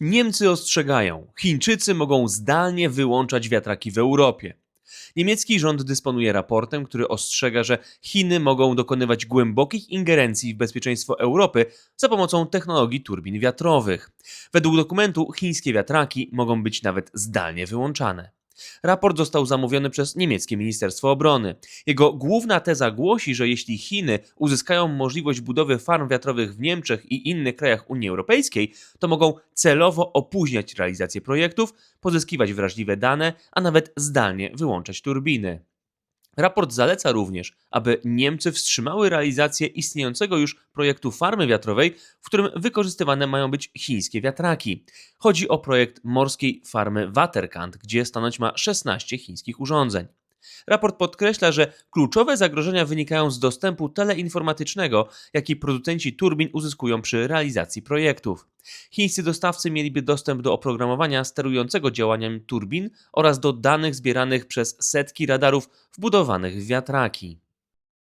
Niemcy ostrzegają, Chińczycy mogą zdalnie wyłączać wiatraki w Europie. Niemiecki rząd dysponuje raportem, który ostrzega, że Chiny mogą dokonywać głębokich ingerencji w bezpieczeństwo Europy za pomocą technologii turbin wiatrowych. Według dokumentu chińskie wiatraki mogą być nawet zdalnie wyłączane. Raport został zamówiony przez niemieckie Ministerstwo Obrony. Jego główna teza głosi, że jeśli Chiny uzyskają możliwość budowy farm wiatrowych w Niemczech i innych krajach Unii Europejskiej, to mogą celowo opóźniać realizację projektów, pozyskiwać wrażliwe dane, a nawet zdalnie wyłączać turbiny. Raport zaleca również, aby Niemcy wstrzymały realizację istniejącego już projektu farmy wiatrowej, w którym wykorzystywane mają być chińskie wiatraki. Chodzi o projekt morskiej farmy Waterkant, gdzie stanąć ma 16 chińskich urządzeń. Raport podkreśla, że kluczowe zagrożenia wynikają z dostępu teleinformatycznego, jaki producenci turbin uzyskują przy realizacji projektów. Chińscy dostawcy mieliby dostęp do oprogramowania sterującego działaniem turbin oraz do danych zbieranych przez setki radarów wbudowanych w wiatraki.